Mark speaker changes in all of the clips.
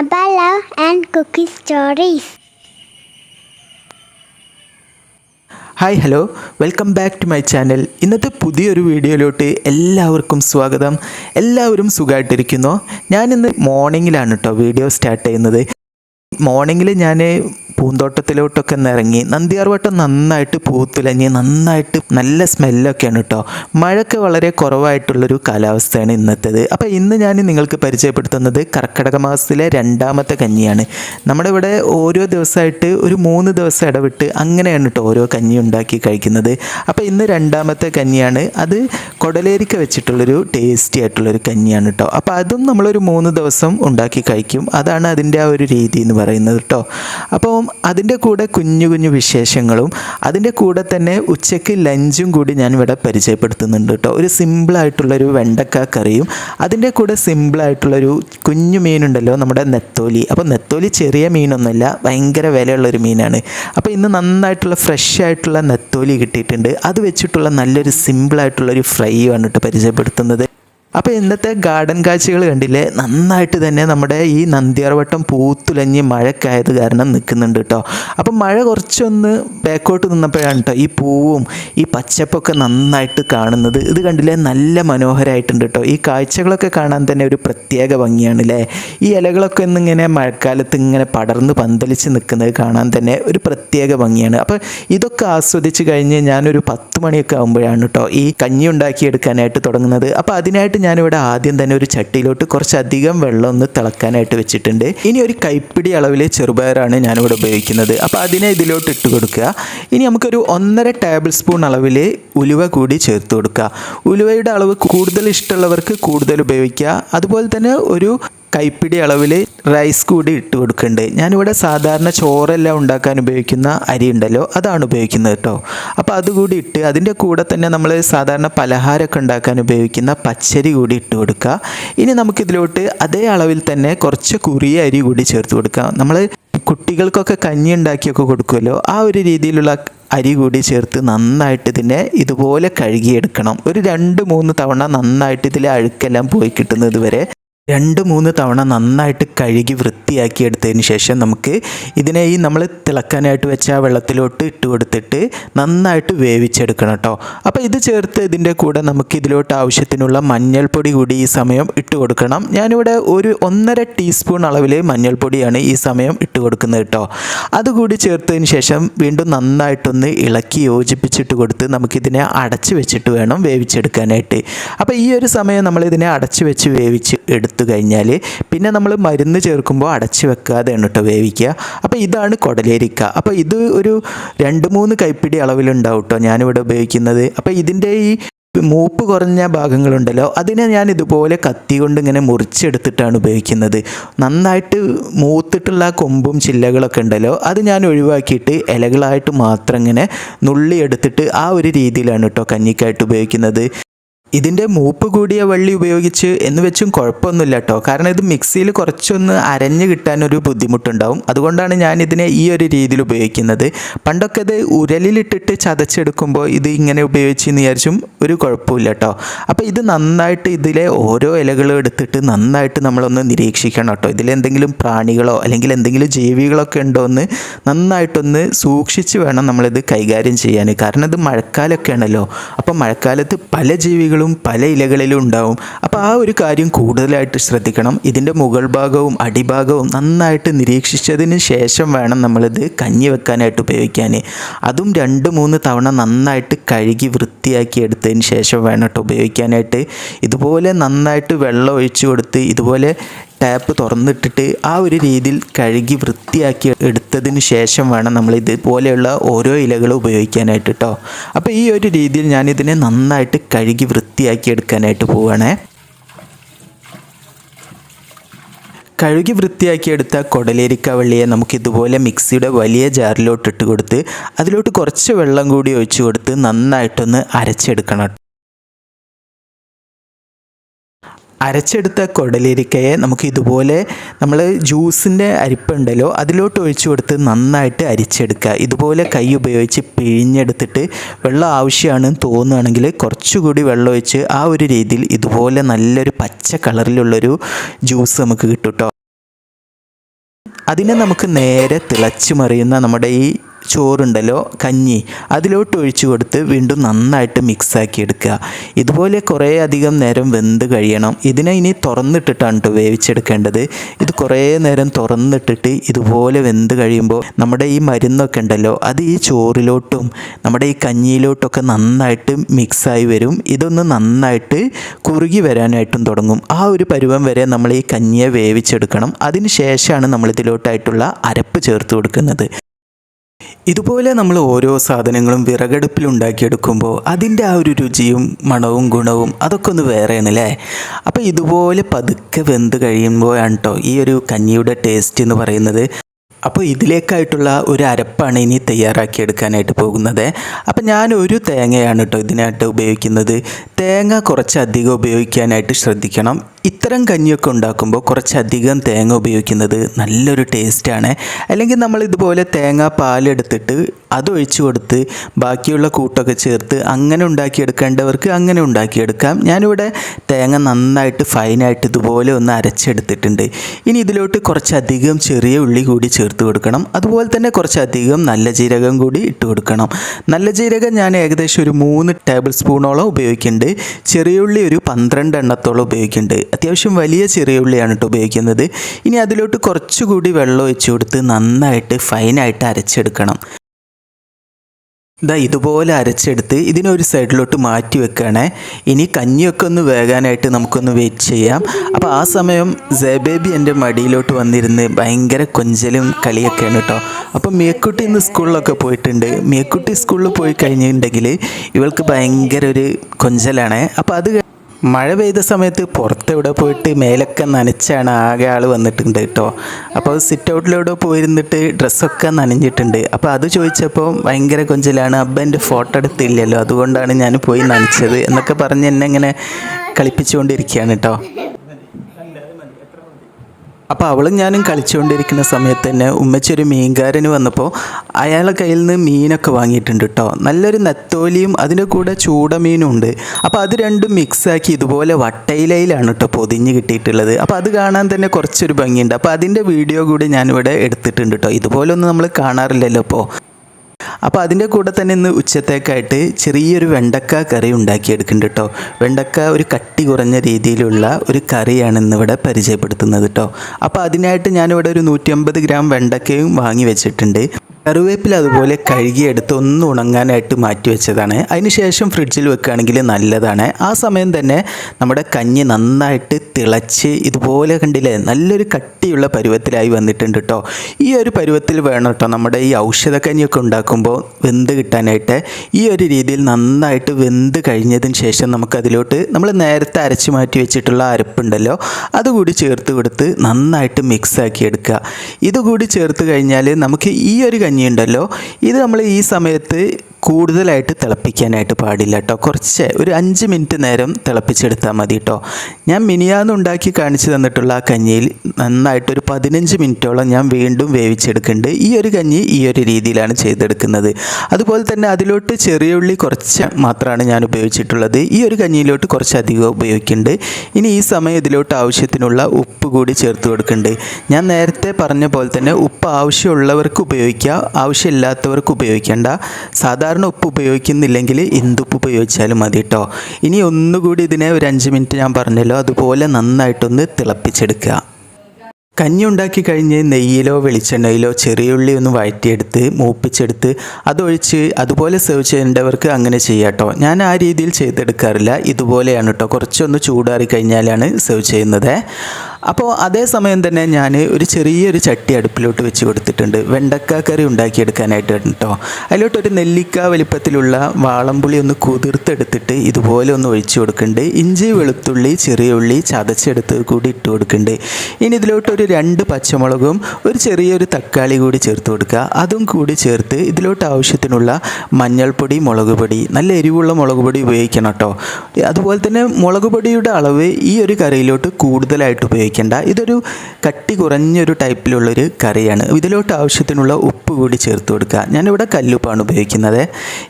Speaker 1: Abba love and Cookie stories
Speaker 2: hi hello welcome back to my channel ഇന്നത്തെ പുതിയൊരു വീഡിയോയിലോട്ട് എല്ലാവർക്കും സ്വാഗതം. എല്ലാവരും സുഖമായിട്ടിരിക്കുന്നു ഞാനിന്ന് മോർണിംഗിലാണ് കേട്ടോ വീഡിയോ സ്റ്റാർട്ട് ചെയ്യുന്നത്. മോർണിംഗിൽ ഞാൻ പൂന്തോട്ടത്തിലോട്ടൊക്കെ ഒന്ന് ഇറങ്ങി നന്ദിയാർവട്ടം നന്നായിട്ട് പൂത്തുലഞ്ഞ് നന്നായിട്ട് നല്ല സ്മെല്ലൊക്കെയാണ് കേട്ടോ മഴയൊക്കെ വളരെ കുറവായിട്ടുള്ളൊരു കാലാവസ്ഥയാണ് ഇന്നത്തേത്. അപ്പോൾ ഇന്ന് ഞാൻ നിങ്ങൾക്ക് പരിചയപ്പെടുത്തുന്നത് കർക്കിടക മാസത്തിലെ രണ്ടാമത്തെ കഞ്ഞിയാണ്. നമ്മുടെ ഇവിടെ ഓരോ ദിവസമായിട്ട് ഒരു മൂന്ന് ദിവസം ഇടവിട്ട് അങ്ങനെയാണ് കേട്ടോ ഓരോ കഞ്ഞി ഉണ്ടാക്കി കഴിക്കുന്നത്. അപ്പോൾ ഇന്ന് രണ്ടാമത്തെ കഞ്ഞിയാണ്. അത് കൊടലേരിക്ക വെച്ചിട്ടുള്ളൊരു ടേസ്റ്റി ആയിട്ടുള്ളൊരു കഞ്ഞിയാണ് കേട്ടോ അപ്പോൾ അതും നമ്മളൊരു മൂന്ന് ദിവസം ഉണ്ടാക്കി കഴിക്കും. അതാണ് അതിന്റെ ആ ഒരു രീതി എന്ന് പറയുന്നത് കേട്ടോ അപ്പോൾ അതിന്റെ കൂടെ കുഞ്ഞു കുഞ്ഞു വിശേഷങ്ങളും അതിന്റെ കൂടെ തന്നെ ഉച്ചയ്ക്ക് ലഞ്ചും കൂടി ഞാൻ ഇവിടെ പരിചയപ്പെടുത്തുന്നുണ്ട് കേട്ടോ. ഒരു സിമ്പിളായിട്ടുള്ളൊരു വെണ്ടക്ക കറിയും അതിന്റെ കൂടെ സിമ്പിളായിട്ടുള്ളൊരു കുഞ്ഞു മീനുണ്ടല്ലോ നമ്മുടെ നെത്തോലി. അപ്പോൾ നെത്തോലി ചെറിയ മീനൊന്നുമല്ല ഭയങ്കര വിലയുള്ളൊരു മീനാണ്. അപ്പോൾ ഇന്ന് നന്നായിട്ടുള്ള ഫ്രഷ് ആയിട്ടുള്ള നെത്തോലി കിട്ടിയിട്ടുണ്ട്. അത് വെച്ചിട്ടുള്ള നല്ലൊരു സിമ്പിളായിട്ടുള്ളൊരു ഫ്രൈ ആണ് കേട്ടോ പരിചയപ്പെടുത്തുന്നത്. അപ്പോൾ ഇന്നത്തെ ഗാർഡൻ കാഴ്ചകൾ കണ്ടില്ലേ? നന്നായിട്ട് തന്നെ നമ്മുടെ ഈ നന്ദിയാർവട്ടം പൂത്തുലഞ്ഞ് മഴക്കായത് കാരണം നിൽക്കുന്നുണ്ട് കേട്ടോ. അപ്പം മഴ കുറച്ചൊന്ന് ബാക്കോട്ട് നിന്നപ്പോഴാണ് കേട്ടോ ഈ പൂവും ഈ പച്ചപ്പൊക്കെ നന്നായിട്ട് കാണുന്നത്. ഇത് കണ്ടില്ലേ? നല്ല മനോഹരമായിട്ടുണ്ട് കേട്ടോ. ഈ കാഴ്ചകളൊക്കെ കാണാൻ തന്നെ ഒരു പ്രത്യേക ഭംഗിയാണ് അല്ലേ ഈ ഇലകളൊക്കെ ഒന്നിങ്ങനെ മഴക്കാലത്ത് ഇങ്ങനെ പടർന്ന് പന്തലിച്ച് നിൽക്കുന്നത് കാണാൻ തന്നെ ഒരു പ്രത്യേക ഭംഗിയാണ്. അപ്പോൾ ഇതൊക്കെ ആസ്വദിച്ച് കഴിഞ്ഞ് ഞാനൊരു പത്ത് മണിയൊക്കെ ആകുമ്പോഴാണ് കേട്ടോ ഈ കഞ്ഞി ഉണ്ടാക്കിയെടുക്കാനായിട്ട് തുടങ്ങുന്നത്. അപ്പോൾ അതിനായിട്ട് ഞാനിവിടെ ആദ്യം തന്നെ ഒരു ചട്ടിയിലോട്ട് കുറച്ചധികം വെള്ളം ഒന്ന് തിളക്കാനായിട്ട് വെച്ചിട്ടുണ്ട്. ഇനി ഒരു കൈപ്പിടി അളവിലെ ചെറുപയറാണ് ഞാനിവിടെ ഉപയോഗിക്കുന്നത്. അപ്പോൾ അതിനെ ഇതിലോട്ട് ഇട്ട് കൊടുക്കുക. ഇനി നമുക്കൊരു ഒന്നര ടേബിൾ സ്പൂൺ അളവിൽ ഉലുവ കൂടി ചേർത്ത് കൊടുക്കുക. ഉലുവയുടെ അളവ് കൂടുതൽ ഇഷ്ടമുള്ളവർക്ക് കൂടുതൽ ഉപയോഗിക്കുക. അതുപോലെ തന്നെ ഒരു കൈപ്പിടി അളവിൽ റൈസ് കൂടി ഇട്ട് കൊടുക്കുന്നുണ്ട് ഞാനിവിടെ സാധാരണ ചോറെല്ലാം ഉണ്ടാക്കാൻ ഉപയോഗിക്കുന്ന അരി ഉണ്ടല്ലോ അതാണ് ഉപയോഗിക്കുന്നത് കേട്ടോ അപ്പോൾ അതുകൂടി ഇട്ട് അതിന്റെ കൂടെ തന്നെ നമ്മൾ സാധാരണ പലഹാരമൊക്കെ ഉണ്ടാക്കാൻ ഉപയോഗിക്കുന്ന പച്ചരി കൂടി ഇട്ട് കൊടുക്കുക. ഇനി നമുക്കിതിലോട്ട് അതേ അളവിൽ തന്നെ കുറച്ച് കുറിയ അരി കൂടി ചേർത്ത് കൊടുക്കാം നമ്മൾ കുട്ടികൾക്കൊക്കെ കഞ്ഞി ഉണ്ടാക്കിയൊക്കെ കൊടുക്കുമല്ലോ ആ ഒരു രീതിയിലുള്ള അരി കൂടി ചേർത്ത് നന്നായിട്ട് ഇതിനെ ഇതുപോലെ കഴുകിയെടുക്കണം. ഒരു രണ്ട് മൂന്ന് തവണ നന്നായിട്ട് ഇതിലെ അഴുക്കെല്ലാം പോയി കിട്ടുന്നത് വരെ രണ്ട് മൂന്ന് തവണ നന്നായിട്ട് കഴുകി വൃത്തിയാക്കി എടുത്തതിന് ശേഷം നമുക്ക് ഇതിനെ ഈ നമ്മൾ തിളക്കാനായിട്ട് വെച്ച വെള്ളത്തിലോട്ട് ഇട്ട് കൊടുത്തിട്ട് നന്നായിട്ട് വേവിച്ചെടുക്കണം കേട്ടോ. അപ്പോൾ ഇത് ചേർത്ത് ഇതിന്റെ കൂടെ നമുക്ക് ഇതിലോട്ട് ആവശ്യത്തിനുള്ള മഞ്ഞൾപ്പൊടി കൂടി ഈ സമയം ഇട്ട് കൊടുക്കണം. ഞാനിവിടെ ഒരു ഒന്നര ടീസ്പൂൺ അളവിൽ മഞ്ഞൾപ്പൊടിയാണ് ഈ സമയം ഇട്ട് കൊടുക്കുന്നത് കേട്ടോ. അതുകൂടി ചേർത്തതിന് ശേഷം വീണ്ടും നന്നായിട്ടൊന്ന് ഇളക്കി യോജിപ്പിച്ചിട്ട് കൊടുത്ത് നമുക്കിതിനെ അടച്ച് വെച്ചിട്ട് വേണം വേവിച്ചെടുക്കാനായിട്ട്. അപ്പോൾ ഈ ഒരു സമയം നമ്മളിതിനെ അടച്ച് വെച്ച് വേവിച്ച് എടുത്തു കഴിഞ്ഞാൽ പിന്നെ നമ്മൾ മരുന്ന് ചേർക്കുമ്പോൾ അടച്ചു വെക്കാതെയാണ് കേട്ടോ വേവിക്കുക. അപ്പോൾ ഇതാണ് കൊടലേരിക്ക. അപ്പോൾ ഇത് ഒരു രണ്ട് മൂന്ന് കൈപ്പിടി അളവിലുണ്ടാവും കേട്ടോ ഞാനിവിടെ ഉപയോഗിക്കുന്നത്. അപ്പോൾ ഇതിന്റെ ഈ മൂപ്പ് കുറഞ്ഞ ഭാഗങ്ങളുണ്ടല്ലോ അതിനെ ഞാൻ ഇതുപോലെ കത്തി കൊണ്ട് ഇങ്ങനെ മുറിച്ചെടുത്തിട്ടാണ് ഉപയോഗിക്കുന്നത്. നന്നായിട്ട് മൂത്തിട്ടുള്ള കൊമ്പും ചില്ലകളൊക്കെ ഉണ്ടല്ലോ അത് ഞാൻ ഒഴിവാക്കിയിട്ട് ഇലകളായിട്ട് മാത്രം ഇങ്ങനെ നുള്ളി എടുത്തിട്ട് ആ ഒരു രീതിയിലാണ് കേട്ടോ കഞ്ഞിക്കായിട്ട് ഉപയോഗിക്കുന്നത്. ഇതിന്റെ മൂപ്പ് കൂടിയ വള്ളി ഉപയോഗിച്ച് എന്ന് വെച്ചും കുഴപ്പമൊന്നുമില്ല കേട്ടോ കാരണം ഇത് മിക്സിയിൽ കുറച്ചൊന്ന് അരഞ്ഞ് കിട്ടാനൊരു ബുദ്ധിമുട്ടുണ്ടാവും. അതുകൊണ്ടാണ് ഞാൻ ഇതിനെ ഈ ഒരു രീതിയിൽ ഉപയോഗിക്കുന്നത്. പണ്ടൊക്കെ ഇത് ഉരലിലിട്ടിട്ട് ചതച്ചെടുക്കുമ്പോൾ ഇത് ഇങ്ങനെ ഉപയോഗിച്ച് എന്ന് വിചാരിച്ചും ഒരു കുഴപ്പമില്ല കേട്ടോ അപ്പോൾ ഇത് നന്നായിട്ട് ഇതിലെ ഓരോ ഇലകളും എടുത്തിട്ട് നന്നായിട്ട് നമ്മളൊന്ന് നിരീക്ഷിക്കണം കേട്ടോ ഇതിലെന്തെങ്കിലും പ്രാണികളോ അല്ലെങ്കിൽ എന്തെങ്കിലും ജീവികളൊക്കെ ഉണ്ടോ എന്ന് നന്നായിട്ടൊന്ന് സൂക്ഷിച്ച് വേണം നമ്മളിത് കൈകാര്യം ചെയ്യാൻ. കാരണം ഇത് മഴക്കാലമൊക്കെ ആണല്ലോ അപ്പോൾ മഴക്കാലത്ത് പല ജീവികളും പല ഇലകളിലും ഉണ്ടാവും. അപ്പോൾ ആ ഒരു കാര്യം കൂടുതലായിട്ട് ശ്രദ്ധിക്കണം. ഇതിന്റെ മുകൾ ഭാഗവും അടിഭാഗവും നന്നായിട്ട് നിരീക്ഷിച്ചതിന് ശേഷം വേണം നമ്മളിത് കഞ്ഞി വെക്കാനായിട്ട് ഉപയോഗിക്കാൻ അതും രണ്ട് മൂന്ന് തവണ നന്നായിട്ട് കഴുകി വൃത്തിയാക്കി എടുത്തതിന് ശേഷം വേണം ഉപയോഗിക്കാനായിട്ട്. ഇതുപോലെ നന്നായിട്ട് വെള്ളം ഒഴിച്ചു കൊടുത്ത് ഇതുപോലെ ടാപ്പ് തുറന്നിട്ടിട്ട് ആ ഒരു രീതിയിൽ കഴുകി വൃത്തിയാക്കി എടുത്തതിന് ശേഷം വേണം നമ്മൾ ഇതുപോലെയുള്ള ഓരോ ഇലകളും ഉപയോഗിക്കാനായിട്ട് കേട്ടോ അപ്പോൾ ഈ ഒരു രീതിയിൽ ഞാനിതിനെ നന്നായിട്ട് കഴുകി വൃത്തിയാക്കി എടുക്കാനായിട്ട് പോവുകയാണേ കഴുകി വൃത്തിയാക്കിയെടുത്ത കൊടലേരിക്ക വെള്ളിയെ നമുക്ക് ഇതുപോലെ മിക്സിയുടെ വലിയ ജാറിലോട്ട് ഇട്ട് കൊടുത്ത് അതിലോട്ട് കുറച്ച് വെള്ളം കൂടി ഒഴിച്ചു കൊടുത്ത് നന്നായിട്ടൊന്ന് അരച്ചെടുക്കണം അരച്ചെടുത്ത കൊടലേരിക്കയെ നമുക്ക് ഇതുപോലെ നമ്മൾ ജ്യൂസിന്റെ അരിപ്പുണ്ടല്ലോ അതിലോട്ട് ഒഴിച്ചു കൊടുത്ത് നന്നായിട്ട് അരിച്ചെടുക്കുക. ഇതുപോലെ കൈ ഉപയോഗിച്ച് പിഴിഞ്ഞെടുത്തിട്ട് വെള്ളം ആവശ്യമാണെന്ന് തോന്നുകയാണെങ്കിൽ കുറച്ചുകൂടി വെള്ളം ഒഴിച്ച് ആ ഒരു രീതിയിൽ ഇതുപോലെ നല്ലൊരു പച്ച കളറിലുള്ളൊരു ജ്യൂസ് നമുക്ക് കിട്ടും കേട്ടോ. അതിനെ നമുക്ക് നേരെ തിളച്ചു മറിയുന്ന നമ്മുടെ ഈ ചോറുണ്ടല്ലോ കഞ്ഞി. അതിലോട്ട് ഒഴിച്ചു കൊടുത്ത് വീണ്ടും നന്നായിട്ട് മിക്സാക്കി എടുക്കുക. ഇതുപോലെ കുറേ അധികം നേരം വെന്ത് കഴിയണം. ഇതിനെ ഇനി തുറന്നിട്ടിട്ടാണ് കേട്ടോ വേവിച്ചെടുക്കേണ്ടത്. ഇത് കുറേ നേരം തുറന്നിട്ടിട്ട് ഇതുപോലെ വെന്ത് കഴിയുമ്പോൾ നമ്മുടെ ഈ മരുന്നൊക്കെ ഉണ്ടല്ലോ അത് ഈ ചോറിലോട്ടും നമ്മുടെ ഈ കഞ്ഞിയിലോട്ടൊക്കെ നന്നായിട്ട് മിക്സായി വരും. ഇതൊന്ന് നന്നായിട്ട് കുറുകി വരാനായിട്ടും തുടങ്ങും. ആ ഒരു പരുവം വരെ നമ്മൾ ഈ കഞ്ഞിയെ വേവിച്ചെടുക്കണം. അതിന് ശേഷമാണ് നമ്മൾ ഇതിലോട്ടായിട്ടുള്ള അരപ്പ് ചേർത്ത് കൊടുക്കുന്നത്. ഇതുപോലെ നമ്മൾ ഓരോ സാധനങ്ങളും വിറകടുപ്പിൽ ഉണ്ടാക്കിയെടുക്കുമ്പോൾ അതിന്റെ ആ ഒരു രുചിയും മണവും ഗുണവും അതൊക്കെ ഒന്ന് വേറെയാണ് അല്ലേ അപ്പോൾ ഇതുപോലെ പതുക്കെ വെന്ത് കഴിയുമ്പോഴാണ് കേട്ടോ ഈ ഒരു കഞ്ഞിയുടെ ടേസ്റ്റ് എന്ന് പറയുന്നത്. അപ്പോൾ ഇതിലേക്കായിട്ടുള്ള ഒരു അരപ്പാണ് ഇനി തയ്യാറാക്കിയെടുക്കാനായിട്ട് പോകുന്നത്. അപ്പോൾ ഞാൻ ഒരു തേങ്ങയാണ് കേട്ടോ ഇതിനായിട്ട് ഉപയോഗിക്കുന്നത്. തേങ്ങ കുറച്ചധികം ഉപയോഗിക്കാനായിട്ട് ശ്രദ്ധിക്കണം. ഇത്തരം കഞ്ഞിയൊക്കെ ഉണ്ടാക്കുമ്പോൾ കുറച്ചധികം തേങ്ങ ഉപയോഗിക്കുന്നത് നല്ലൊരു ടേസ്റ്റാണ്. അല്ലെങ്കിൽ നമ്മൾ ഇതുപോലെ തേങ്ങ പാലെടുത്തിട്ട് അത് ഒഴിച്ചു കൊടുത്ത് ബാക്കിയുള്ള കൂട്ടൊക്കെ ചേർത്ത് അങ്ങനെ ഉണ്ടാക്കിയെടുക്കേണ്ടവർക്ക് അങ്ങനെ ഉണ്ടാക്കിയെടുക്കാം. ഞാനിവിടെ തേങ്ങ നന്നായിട്ട് ഫൈനായിട്ട് ഇതുപോലെ ഒന്ന് അരച്ചെടുത്തിട്ടുണ്ട്. ഇനി ഇതിലോട്ട് കുറച്ചധികം ചെറിയ ഉള്ളി കൂടി ചേർത്ത് കൊടുക്കണം. അതുപോലെ തന്നെ കുറച്ചധികം നല്ല ജീരകം കൂടി ഇട്ട് കൊടുക്കണം. നല്ല ജീരകം ഞാൻ ഏകദേശം ഒരു മൂന്ന് ടേബിൾ സ്പൂണോളം ഉപയോഗിക്കുന്നുണ്ട്. ചെറിയ ഉള്ളി ഒരു പന്ത്രണ്ട് എണ്ണത്തോളം ഉപയോഗിക്കുന്നുണ്ട്. അത്യാവശ്യം വലിയ ചെറിയ ഉള്ളിയാണ് കേട്ടോ ഉപയോഗിക്കുന്നത്. ഇനി അതിലോട്ട് കുറച്ചുകൂടി വെള്ളം ഒഴിച്ച് കൊടുത്ത് നന്നായിട്ട് ഫൈനായിട്ട് അരച്ചെടുക്കണം. ഇതാ ഇതുപോലെ അരച്ചെടുത്ത് ഇതിനൊരു സൈഡിലോട്ട് മാറ്റി വെക്കുകയാണേ ഇനി കഞ്ഞിയൊക്കെ ഒന്ന് വേകാനായിട്ട് നമുക്കൊന്ന് വെയിറ്റ് ചെയ്യാം. അപ്പോൾ ആ സമയം ജയബേബി എന്റെ മടിയിലോട്ട് വന്നിരുന്ന് ഭയങ്കര കൊഞ്ചലും കളിയൊക്കെയാണ് കേട്ടോ അപ്പോൾ മിയക്കുട്ടി ഇന്ന് സ്കൂളിലൊക്കെ പോയിട്ടുണ്ട്. മിയക്കുട്ടി സ്കൂളിൽ പോയി കഴിഞ്ഞിട്ടുണ്ടെങ്കിൽ ഇവൾക്ക് ഭയങ്കര ഒരു കൊഞ്ചലാണ്. അപ്പോൾ അത് മഴ പെയ്ത സമയത്ത് പുറത്തെവിടെ പോയിട്ട് മേലൊക്കെ നനച്ചാണ് ആകെ ആൾ വന്നിട്ടുണ്ട് കേട്ടോ. അപ്പോൾ സിറ്റ് ഔട്ടിലൂടെ പോയിരുന്നിട്ട് ഡ്രസ്സൊക്കെ നനഞ്ഞിട്ടുണ്ട്. അപ്പോൾ അത് ചോദിച്ചപ്പോൾ ഭയങ്കര കൊഞ്ചലാണ്. അബ്ബ എന്റെ ഫോട്ടോ എടുത്തില്ലല്ലോ അതുകൊണ്ടാണ് ഞാൻ പോയി നനച്ചത് എന്നൊക്കെ പറഞ്ഞ് എന്നെ ഇങ്ങനെ കളിപ്പിച്ചുകൊണ്ടിരിക്കുകയാണ് കേട്ടോ. അപ്പോൾ അവളും ഞാനും കളിച്ചുകൊണ്ടിരിക്കുന്ന സമയത്ത് തന്നെ ഉമ്മച്ചി ഒരു മീൻകാരന് വന്നപ്പോൾ അയാളെ കയ്യിൽ നിന്ന് മീനൊക്കെ വാങ്ങിയിട്ടുണ്ട് കേട്ടോ നല്ലൊരു നെത്തോലിയും അതിന്റെ കൂടെ ചൂടമീനും ഉണ്ട്. അപ്പോൾ അത് രണ്ടും മിക്സാക്കി ഇതുപോലെ വട്ടയിലയിലാണ് കേട്ടോ പൊതിഞ്ഞ് കിട്ടിയിട്ടുള്ളത്. അപ്പോൾ അത് കാണാൻ തന്നെ കുറച്ചൊരു ഭംഗിയുണ്ട്. അപ്പോൾ അതിന്റെ വീഡിയോ കൂടി ഞാനിവിടെ എടുത്തിട്ടുണ്ട് കേട്ടോ ഇതുപോലൊന്നും നമ്മൾ കാണാറില്ലല്ലോ ഇപ്പോൾ അപ്പോൾ അതിന്റെ കൂടെ തന്നെ ഇന്ന് ഉച്ചത്തേക്കായിട്ട് ചെറിയൊരു വെണ്ടക്ക കറി ഉണ്ടാക്കിയെടുക്കുന്നുണ്ട് കേട്ടോ. വെണ്ടക്ക ഒരു കട്ടി കുറഞ്ഞ രീതിയിലുള്ള ഒരു കറിയാണ് ഇന്നിവിടെ പരിചയപ്പെടുത്തുന്നത് കേട്ടോ. അപ്പോൾ അതിനായിട്ട് ഞാനിവിടെ ഒരു നൂറ്റി ഗ്രാം വെണ്ടക്കയും വാങ്ങി വെച്ചിട്ടുണ്ട്. കറിവേപ്പില അതുപോലെ കഴുകിയെടുത്ത് ഒന്ന് ഉണങ്ങാനായിട്ട് മാറ്റി വെച്ചതാണ്. അതിനുശേഷം ഫ്രിഡ്ജിൽ വെക്കുകയാണെങ്കിൽ നല്ലതാണ്. ആ സമയം തന്നെ നമ്മുടെ കഞ്ഞി നന്നായിട്ട് തിളച്ച് ഇതുപോലെ കണ്ടില്ലേ നല്ലൊരു കട്ടിയുള്ള പരുവത്തിലായി വന്നിട്ടുണ്ട് കേട്ടോ ഈ ഒരു പരുവത്തിൽ വേണം കേട്ടോ നമ്മുടെ ഈ ഔഷധ ഔഷധക്കഞ്ഞിയൊക്കെ ഉണ്ടാക്കുമ്പോൾ വെന്ത് കിട്ടാനായിട്ട്. ഈ ഒരു രീതിയിൽ നന്നായിട്ട് വെന്ത് കഴിഞ്ഞതിന് ശേഷം നമുക്കതിലോട്ട് നമ്മൾ നേരത്തെ അരച്ച് മാറ്റി വെച്ചിട്ടുള്ള അരപ്പുണ്ടല്ലോ അതുകൂടി ചേർത്ത് കൊടുത്ത് നന്നായിട്ട് മിക്സ് ആക്കി എടുക്കുക. ഇതുകൂടി ചേർത്ത് കഴിഞ്ഞാൽ നമുക്ക് ഈ ഒരു കഞ്ഞി ഉണ്ടല്ലോ ഇത് നമ്മൾ ഈ സമയത്ത് കൂടുതലായിട്ട് തിളപ്പിക്കാനായിട്ട് പാടില്ല കേട്ടോ കുറച്ച് ഒരു അഞ്ച് മിനിറ്റ് നേരം തിളപ്പിച്ചെടുത്താൽ മതി കേട്ടോ ഞാൻ മിനിയാന്ന് ഉണ്ടാക്കി കാണിച്ചു തന്നിട്ടുള്ള ആ കഞ്ഞിയിൽ നന്നായിട്ട് ഒരു പതിനഞ്ച് മിനിറ്റോളം ഞാൻ വീണ്ടും വേവിച്ചെടുക്കുന്നുണ്ട്. ഈ ഒരു കഞ്ഞി ഈ ഒരു രീതിയിലാണ് ചെയ്തെടുക്കുന്നത്. അതുപോലെ തന്നെ അതിലോട്ട് ചെറിയ ഉള്ളി കുറച്ച് മാത്രമാണ് ഞാൻ ഉപയോഗിച്ചിട്ടുള്ളത്. ഈ ഒരു കഞ്ഞിയിലോട്ട് കുറച്ച് അധികം ഉപയോഗിക്കുന്നുണ്ട്. ഇനി ഈ സമയം ഇതിലോട്ട് ആവശ്യത്തിനുള്ള ഉപ്പ് കൂടി ചേർത്ത് കൊടുക്കുന്നുണ്ട്. ഞാൻ നേരത്തെ പറഞ്ഞ പോലെ തന്നെ ഉപ്പ് ആവശ്യമുള്ളവർക്ക് ഉപയോഗിക്കുക ആവശ്യമില്ലാത്തവർക്ക് ഉപയോഗിക്കേണ്ട. സാധാരണ ഉപ്പ് ഉപയോഗിക്കുന്നില്ലെങ്കിൽ എന്തുപ്പ് ഉപയോഗിച്ചാലും മതി കേട്ടോ ഇനി ഒന്നുകൂടി ഇതിനെ ഒരു അഞ്ച് മിനിറ്റ് ഞാൻ പറഞ്ഞല്ലോ അതുപോലെ നന്നായിട്ടൊന്ന് തിളപ്പിച്ചെടുക്കുക. കഞ്ഞി ഉണ്ടാക്കി കഴിഞ്ഞ് നെയ്യിലോ വെളിച്ചെണ്ണയിലോ ചെറിയുള്ളി ഒന്ന് വഴറ്റിയെടുത്ത് മൂപ്പിച്ചെടുത്ത് അതൊഴിച്ച് അതുപോലെ സെർവ് ചെയ്യേണ്ടവർക്ക് അങ്ങനെ ചെയ്യാം കേട്ടോ ഞാൻ ആ രീതിയിൽ ചെയ്തെടുക്കാറില്ല. ഇതുപോലെയാണ് കേട്ടോ കുറച്ചൊന്ന് ചൂടാറി കഴിഞ്ഞാലാണ് സെർവ് ചെയ്യുന്നത്. അപ്പോൾ അതേസമയം തന്നെ ഞാൻ ഒരു ചെറിയൊരു ചട്ടി അടുപ്പിലോട്ട് വെച്ച് കൊടുത്തിട്ടുണ്ട്. വെണ്ടക്ക കറി ഉണ്ടാക്കിയെടുക്കാനായിട്ട് കേട്ടോ. അതിലോട്ട് ഒരു നെല്ലിക്ക വലിപ്പത്തിലുള്ള വാളംപുളി ഒന്ന് കുതിർത്തെടുത്തിട്ട് ഇതുപോലെ ഒന്ന് ഒഴിച്ചു കൊടുക്കുന്നുണ്ട്. ഇഞ്ചി വെളുത്തുള്ളി ചെറിയ ഉള്ളി ചതച്ചെടുത്ത് കൂടി ഇട്ട് കൊടുക്കുന്നുണ്ട്. ഇനി ഇതിലോട്ട് ഒരു രണ്ട് പച്ചമുളകും ഒരു ചെറിയൊരു തക്കാളി കൂടി ചേർത്ത് കൊടുക്കുക. അതും കൂടി ചേർത്ത് ഇതിലോട്ട് ആവശ്യത്തിനുള്ള മഞ്ഞൾപ്പൊടി മുളക് പൊടി നല്ല എരിവുള്ള മുളക് പൊടി ഉപയോഗിക്കണം കേട്ടോ. അതുപോലെ തന്നെ മുളക് പൊടിയുടെ അളവ് ഈ ഒരു കറിയിലോട്ട് കൂടുതലായിട്ട് ഉപയോഗിക്കണം ഉപയോഗിക്കേണ്ട. ഇതൊരു കട്ടി കുറഞ്ഞൊരു ടൈപ്പിലുള്ളൊരു കറിയാണ്. ഇതിലോട്ട് ആവശ്യത്തിനുള്ള ഉപ്പ് കൂടി ചേർത്ത് കൊടുക്കുക. ഞാനിവിടെ കല്ലുപ്പാണ് ഉപയോഗിക്കുന്നത്.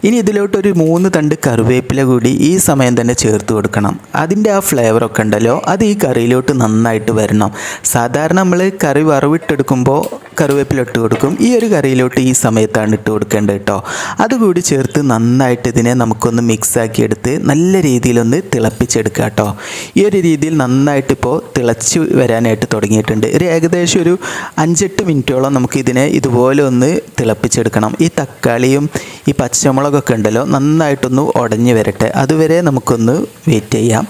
Speaker 2: ഇനി ഇതിലോട്ടൊരു മൂന്ന് തണ്ട് കറിവേപ്പില കൂടി ഈ സമയം തന്നെ ചേർത്ത് കൊടുക്കണം. അതിന്റെ ആ ഫ്ലേവറൊക്കെ ഉണ്ടല്ലോ അത് ഈ കറിയിലോട്ട് നന്നായിട്ട് വരണം. സാധാരണ നമ്മൾ കറി വറവിട്ടെടുക്കുമ്പോൾ കറിവേപ്പില ഇട്ട് കൊടുക്കും. ഈ ഒരു കറിയിലോട്ട് ഈ സമയത്താണ് ഇട്ട് കൊടുക്കേണ്ടത് കേട്ടോ. അതുകൂടി ചേർത്ത് നന്നായിട്ട് ഇതിനെ നമുക്കൊന്ന് മിക്സ് ആക്കി എടുത്ത് നല്ല രീതിയിലൊന്ന് തിളപ്പിച്ചെടുക്കുക കേട്ടോ. ഈ ഒരു രീതിയിൽ നന്നായിട്ടിപ്പോൾ തിളച്ച് വരാനായിട്ട് തുടങ്ങിയിട്ടുണ്ട്. ഒരു ഏകദേശം ഒരു അഞ്ചെട്ട് മിനിറ്റോളം നമുക്ക് ഇതിനെ ഇതുപോലെ ഒന്ന് തിളപ്പിച്ചെടുക്കണം. ഈ തക്കാളിയും ഈ പച്ചമുളകൊക്കെ ഉണ്ടല്ലോ നന്നായിട്ടൊന്ന് ഉടഞ്ഞു വരട്ടെ. അതുവരെ നമുക്കൊന്ന് വെയിറ്റ് ചെയ്യാം.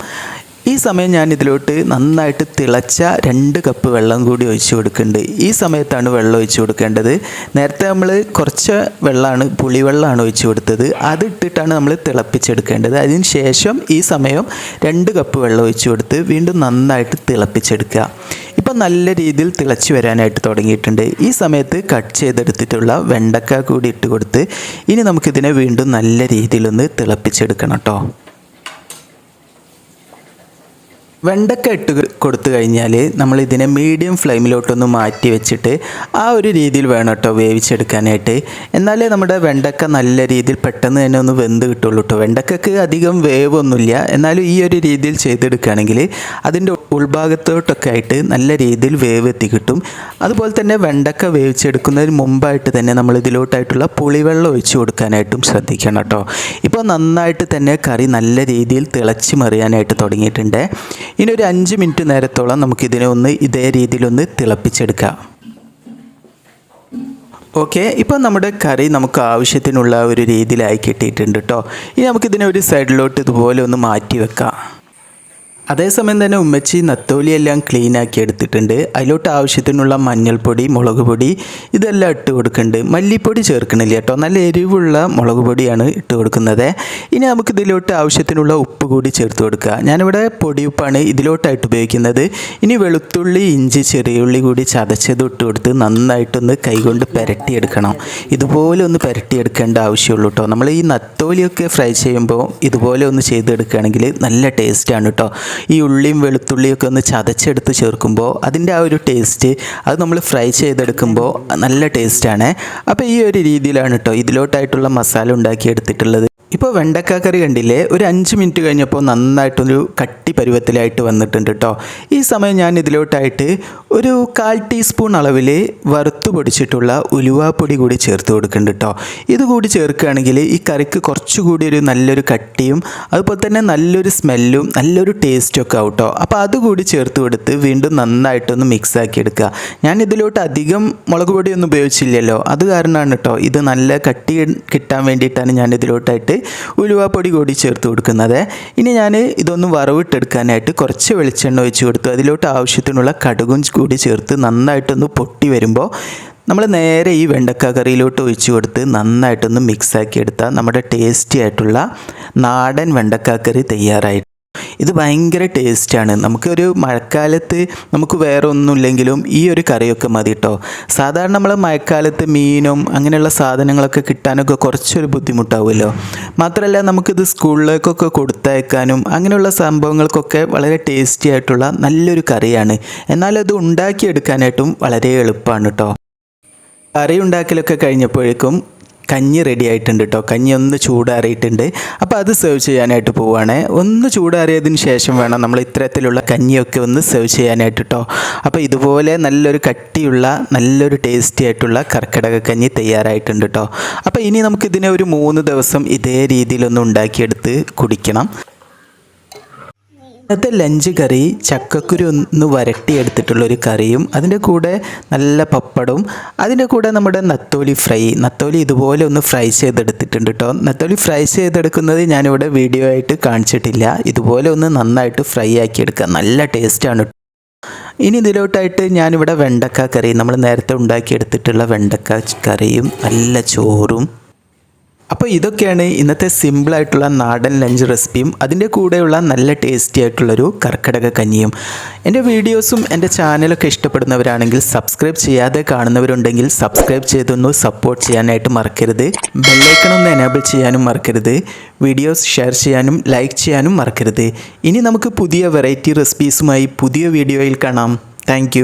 Speaker 2: ഈ സമയം ഞാൻ ഇതിലോട്ട് നന്നായിട്ട് തിളച്ച രണ്ട് കപ്പ് വെള്ളം കൂടി ഒഴിച്ചു കൊടുക്കുന്നുണ്ട്. ഈ സമയത്താണ് വെള്ളം ഒഴിച്ചു കൊടുക്കേണ്ടത്. നേരത്തെ നമ്മൾ കുറച്ച് വെള്ളമാണ് പുളിവെള്ളമാണ് ഒഴിച്ചു കൊടുത്തത്. അത് ഇട്ടിട്ടാണ് നമ്മൾ തിളപ്പിച്ചെടുക്കേണ്ടത്. അതിന് ശേഷം ഈ സമയം രണ്ട് കപ്പ് വെള്ളം ഒഴിച്ചു കൊടുത്ത് വീണ്ടും നന്നായിട്ട് തിളപ്പിച്ചെടുക്കുക. ഇപ്പം നല്ല രീതിയിൽ തിളച്ച് വരാനായിട്ട് തുടങ്ങിയിട്ടുണ്ട്. ഈ സമയത്ത് കട്ട് ചെയ്തെടുത്തിട്ടുള്ള വെണ്ടക്ക കൂടി ഇട്ട് കൊടുത്ത് ഇനി നമുക്കിതിനെ വീണ്ടും നല്ല രീതിയിലൊന്ന് തിളപ്പിച്ചെടുക്കണം കേട്ടോ. വെണ്ടക്ക ഇട്ട് കൊടുത്തു കഴിഞ്ഞാൽ നമ്മൾ ഇതിനെ മീഡിയം ഫ്ലെയിമിലോട്ടൊന്ന് മാറ്റി വെച്ചിട്ട് ആ ഒരു രീതിയിൽ വേണം കേട്ടോ വേവിച്ചെടുക്കാനായിട്ട്. എന്നാലേ നമ്മുടെ വെണ്ടക്ക നല്ല രീതിയിൽ പെട്ടെന്ന് തന്നെ ഒന്ന് വെന്ത് കിട്ടുള്ളൂ കേട്ടോ. വെണ്ടക്കക്ക് അധികം വേവൊന്നുമില്ല. എന്നാലും ഈ ഒരു രീതിയിൽ ചെയ്തെടുക്കുകയാണെങ്കിൽ അതിന്റെ ഉൾഭാഗത്തോട്ടൊക്കെ ആയിട്ട് നല്ല രീതിയിൽ വേവ് എത്തി കിട്ടും. അതുപോലെ തന്നെ വെണ്ടക്ക വേവിച്ചെടുക്കുന്നതിന് മുമ്പായിട്ട് തന്നെ നമ്മൾ ഇതിലോട്ടായിട്ടുള്ള പുളിവെള്ളം ഒഴിച്ചു കൊടുക്കാനായിട്ടും ശ്രദ്ധിക്കണം കേട്ടോ. ഇപ്പോൾ നന്നായിട്ട് തന്നെ കറി നല്ല രീതിയിൽ തിളച്ച് മറിയാനായിട്ട് തുടങ്ങിയിട്ടുണ്ട്. ഇനി ഒരു അഞ്ച് മിനിറ്റ് നേരത്തോളം നമുക്കിതിനെ ഒന്ന് ഇതേ രീതിയിലൊന്ന് തിളപ്പിച്ചെടുക്കാം. ഓക്കെ ഇപ്പോൾ നമ്മുടെ കറി നമുക്ക് ആവശ്യത്തിനുള്ള ഒരു രീതിയിലായി കിട്ടിയിട്ടുണ്ട് കേട്ടോ ഇനി നമുക്കിതിനെ ഒരു സൈഡിലോട്ട് ഇതുപോലെ ഒന്ന് മാറ്റി വെക്കാം. അതേസമയം തന്നെ ഉമ്മച്ചി നത്തോലിയെല്ലാം ക്ലീൻ ആക്കി എടുത്തിട്ടുണ്ട്. അതിലോട്ട് ആവശ്യത്തിനുള്ള മഞ്ഞൾപ്പൊടി മുളക് പൊടി ഇതെല്ലാം ഇട്ട് കൊടുക്കുന്നുണ്ട്. മല്ലിപ്പൊടി ചേർക്കണില്ല കേട്ടോ. നല്ല എരിവുള്ള മുളക് പൊടിയാണ് ഇട്ട് കൊടുക്കുന്നത്. ഇനി നമുക്ക് ഇതിലോട്ട് ആവശ്യത്തിനുള്ള ഉപ്പ് കൂടി ചേർത്ത് കൊടുക്കുക. ഞാനിവിടെ പൊടിയുപ്പാണ് ഇതിലോട്ടായിട്ട് ഉപയോഗിക്കുന്നത്. ഇനി വെളുത്തുള്ളി ഇഞ്ചി ചെറിയുള്ളി കൂടി ചതച്ചത് ഇട്ട് കൊടുത്ത് നന്നായിട്ടൊന്ന് കൈകൊണ്ട് പുരട്ടിയെടുക്കണം. ഇതുപോലെ ഒന്ന് പുരട്ടിയെടുക്കേണ്ട ആവശ്യമുള്ളൂ കേട്ടോ. നമ്മൾ ഈ നത്തോലിയൊക്കെ ഫ്രൈ ചെയ്യുമ്പോൾ ഇതുപോലെ ഒന്ന് ചെയ്തെടുക്കുകയാണെങ്കിൽ നല്ല ടേസ്റ്റാണ് കേട്ടോ. ഈ ഉള്ളിയും വെളുത്തുള്ളിയൊക്കെ ഒന്ന് ചതച്ചെടുത്ത് ചേർക്കുമ്പോൾ അതിന്റെ ആ ഒരു ടേസ്റ്റ് അത് നമ്മൾ ഫ്രൈ ചെയ്തെടുക്കുമ്പോൾ നല്ല ടേസ്റ്റാണ് അപ്പോൾ ഈ ഒരു രീതിയിലാണ് കേട്ടോ ഇതിലോട്ടായിട്ടുള്ള മസാല ഉണ്ടാക്കിയെടുത്തിട്ടുള്ളത്. ഇപ്പോൾ വെണ്ടക്ക കറി കണ്ടില്ലേ? ഒരു അഞ്ച് മിനിറ്റ് കഴിഞ്ഞപ്പോൾ നന്നായിട്ടൊരു കട്ടി പരുവത്തിലായിട്ട് വന്നിട്ടുണ്ട് കേട്ടോ ഈ സമയം ഞാൻ ഇതിലോട്ടായിട്ട് ഒരു കാൽ ടീസ്പൂൺ അളവിൽ വറുത്ത് പൊടിച്ചിട്ടുള്ള ഉലുവാപ്പൊടി കൂടി ചേർത്ത് കൊടുക്കുന്നുണ്ട് കേട്ടോ ഇതുകൂടി ചേർക്കുകയാണെങ്കിൽ ഈ കറിക്ക് കുറച്ചുകൂടി ഒരു നല്ലൊരു കട്ടിയും അതുപോലെ തന്നെ നല്ലൊരു സ്മെല്ലും നല്ലൊരു ടേസ്റ്റും ഒക്കെ ആവും കേട്ടോ അപ്പോൾ അതുകൂടി ചേർത്ത് കൊടുത്ത് വീണ്ടും നന്നായിട്ടൊന്ന് മിക്സ് ആക്കി എടുക്കുക. ഞാൻ ഇതിലോട്ട് അധികം മുളക് പൊടിയൊന്നും ഉപയോഗിച്ചില്ലല്ലോ. അത് കാരണമാണ് കേട്ടോ ഇത് നല്ല കട്ടി കിട്ടാൻ വേണ്ടിയിട്ടാണ് ഞാൻ ഇതിലോട്ടായിട്ട് ഉലുവാപ്പൊടി കൂടി ചേർത്ത് കൊടുക്കുന്നത്. ഇനി ഞാൻ ഇതൊന്ന് വറവിട്ടെടുക്കാനായിട്ട് കുറച്ച് വെളിച്ചെണ്ണ ഒഴിച്ച് കൊടുത്തു. അതിലോട്ട് ആവശ്യത്തിനുള്ള കടുകും കൂടി ചേർത്ത് നന്നായിട്ടൊന്ന് പൊട്ടി വരുമ്പോൾ നമ്മൾ നേരെ ഈ വെണ്ടക്ക കറിയിലോട്ട് ഒഴിച്ച് കൊടുത്ത് നന്നായിട്ടൊന്ന് മിക്സാക്കി എടുത്താൽ നമ്മുടെ ടേസ്റ്റി ആയിട്ടുള്ള നാടൻ വെണ്ടക്കാക്കറി തയ്യാറായിട്ട് തയ്യാറായി ഇത് ഭയങ്കര ടേസ്റ്റാണ് നമുക്കൊരു മഴക്കാലത്ത് നമുക്ക് വേറെ ഒന്നുമില്ലെങ്കിലും ഈ ഒരു കറിയൊക്കെ മതി കേട്ടോ സാധാരണ നമ്മൾ മഴക്കാലത്ത് മീനും അങ്ങനെയുള്ള സാധനങ്ങളൊക്കെ കിട്ടാനൊക്കെ കുറച്ചൊരു ബുദ്ധിമുട്ടാവുമല്ലോ. മാത്രമല്ല നമുക്കിത് സ്കൂളിലേക്കൊക്കെ കൊടുത്തയക്കാനും അങ്ങനെയുള്ള സംഭവങ്ങൾക്കൊക്കെ വളരെ ടേസ്റ്റി ആയിട്ടുള്ള നല്ലൊരു കറിയാണ്. എന്നാൽ അത് ഉണ്ടാക്കിയെടുക്കാനായിട്ടും വളരെ എളുപ്പമാണ് കേട്ടോ കറി ഉണ്ടാക്കലൊക്കെ കഴിഞ്ഞപ്പോഴേക്കും കഞ്ഞി റെഡി ആയിട്ടുണ്ട് കേട്ടോ കഞ്ഞി ഒന്ന് ചൂടാറിയിട്ടുണ്ട്. അപ്പോൾ അത് സെർവ് ചെയ്യാനായിട്ട് പോവുകയാണ് ഒന്ന് ചൂടാറിയതിന് ശേഷം വേണം നമ്മൾ ഇത്തരത്തിലുള്ള കഞ്ഞിയൊക്കെ ഒന്ന് സെർവ് ചെയ്യാനായിട്ട് കേട്ടോ അപ്പോൾ ഇതുപോലെ നല്ലൊരു കട്ടിയുള്ള നല്ലൊരു ടേസ്റ്റി ആയിട്ടുള്ള കർക്കിടക കഞ്ഞി തയ്യാറായിട്ടുണ്ട് കേട്ടോ അപ്പോൾ ഇനി നമുക്കിതിനെ ഒരു മൂന്ന് ദിവസം ഇതേ രീതിയിലൊന്ന് ഉണ്ടാക്കിയെടുത്ത് കുടിക്കണം. ഇന്നത്തെ ലഞ്ച് കറി ചക്കക്കുരു ഒന്ന് വരട്ടിയെടുത്തിട്ടുള്ളൊരു കറിയും അതിന്റെ കൂടെ നല്ല പപ്പടവും അതിന്റെ കൂടെ നമ്മുടെ നത്തോലി ഫ്രൈ. നത്തോലി ഇതുപോലെ ഒന്ന് ഫ്രൈ ചെയ്തെടുത്തിട്ടുണ്ട് കേട്ടോ നത്തോലി ഫ്രൈ ചെയ്തെടുക്കുന്നത് ഞാനിവിടെ വീഡിയോ ആയിട്ട് കാണിച്ചിട്ടില്ല. ഇതുപോലെ ഒന്ന് നന്നായിട്ട് ഫ്രൈ ആക്കിയെടുക്കുക. നല്ല ടേസ്റ്റാണ് ഇനി ഇതിലോട്ടായിട്ട് ഞാനിവിടെ വെണ്ടക്ക കറി നമ്മൾ നേരത്തെ ഉണ്ടാക്കിയെടുത്തിട്ടുള്ള വെണ്ടക്ക കറിയും നല്ല ചോറും അപ്പോൾ ഇതൊക്കെയാണ് ഇന്നത്തെ സിമ്പിളായിട്ടുള്ള നാടൻ ലഞ്ച് റെസിപ്പിയും അതിന്റെ കൂടെയുള്ള നല്ല ടേസ്റ്റി ആയിട്ടുള്ളൊരു കർക്കിടക കഞ്ഞിയും. എന്റെ വീഡിയോസും എന്റെ ചാനലൊക്കെ ഇഷ്ടപ്പെടുന്നവരാണെങ്കിൽ സബ്സ്ക്രൈബ് ചെയ്യാതെ കാണുന്നവരുണ്ടെങ്കിൽ സബ്സ്ക്രൈബ് ചെയ്തൊന്ന് സപ്പോർട്ട് ചെയ്യാനായിട്ട് മറക്കരുത്. ബെല്ലൈക്കൺ ഒന്ന് എനേബിൾ ചെയ്യാനും മറക്കരുത്. വീഡിയോസ് ഷെയർ ചെയ്യാനും ലൈക്ക് ചെയ്യാനും മറക്കരുത്. ഇനി നമുക്ക് പുതിയ വെറൈറ്റി റെസിപ്പീസുമായി പുതിയ വീഡിയോയിൽ കാണാം. താങ്ക്